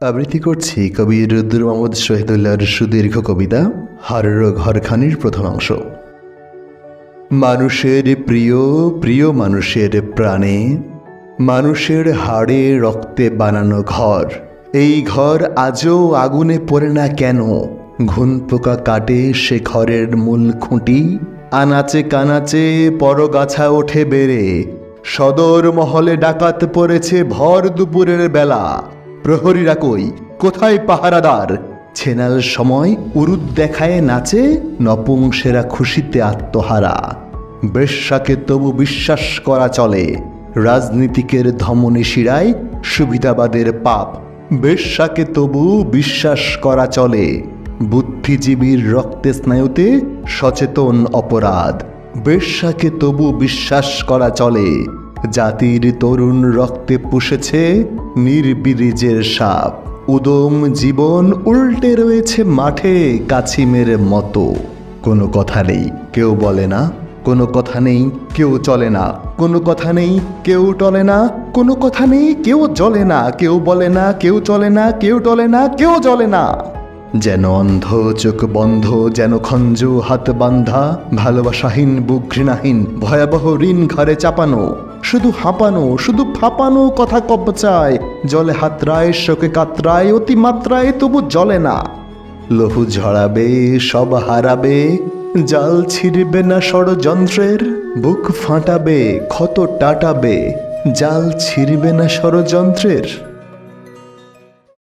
আবৃত্তি করছি কবি রুদ্র মোহাম্মদ শহীদুল্লাহর সুদীর্ঘ কবিতা, হারের ঘরখানির প্রথম অংশ। মানুষের প্রিয় প্রিয় মানুষের প্রাণে, মানুষের হাড়ে রক্তে বানানো ঘর। এই ঘর আজও আগুনে পড়ে না কেন? ঘুন পোকা কাটে সে ঘরের মূল খুঁটি, আনাচে কানাচে পরগাছা ওঠে বেড়ে। সদর মহলে ডাকাত পড়েছে ভর দুপুরের বেলা। প্রহরীরা কই? কোথায় পাহারাদার? ছেনাল সময় উরুদ দেখায় নাচে নপুংসেরা খুশিতে আত্মহারা। বেশ্যাকে তবু বিশ্বাস করা চলে, রাজনীতিকের ধমনী শিরায় সুবিধাবাদের পাপ। বেশ্যাকে তবু বিশ্বাস করা চলে, বুদ্ধিজীবীর রক্তে স্নায়ুতে সচেতন অপরাধ। বেশ্যাকে তবু বিশ্বাস করা চলে জাতির তরুণ রক্তে পুষেছে নির্বিরিজের সাপ। উদম জীবন উল্টে রয়েছে মাঠে কাছিমের মতো। কোনো কথা নেই, কেউ বলে না। কোনো কথা নেই, কেউ চলে না। কোনো কথা নেই, কেউ টলে না। কোনো কথা নেই, কেউ জ্বলে না। কেউ বলে না, কেউ চলে না। কেউ টলে না, কেউ জ্বলে না। যেন অন্ধ চোখ বন্ধ, যেন খঞ্জ হাত বান্ধা, ভালোবাসাহীন বুক ঘৃণাহীন ভয়াবহ ঋণ ঘরে চাপানো। শুধু হাঁপানো, শুধু ফাঁপানো কথা কপচায় জলে হাতরায় শোকে কাতরায় অতিমাত্রায় তবু জলে না। লহু ঝরাবে, সব হারাবে, জাল ছিঁড়বে না ষড়যন্ত্রের, বুক ফাটাবে, ক্ষত টাটাবে, জাল ছিঁড়বে না ষড়যন্ত্রের।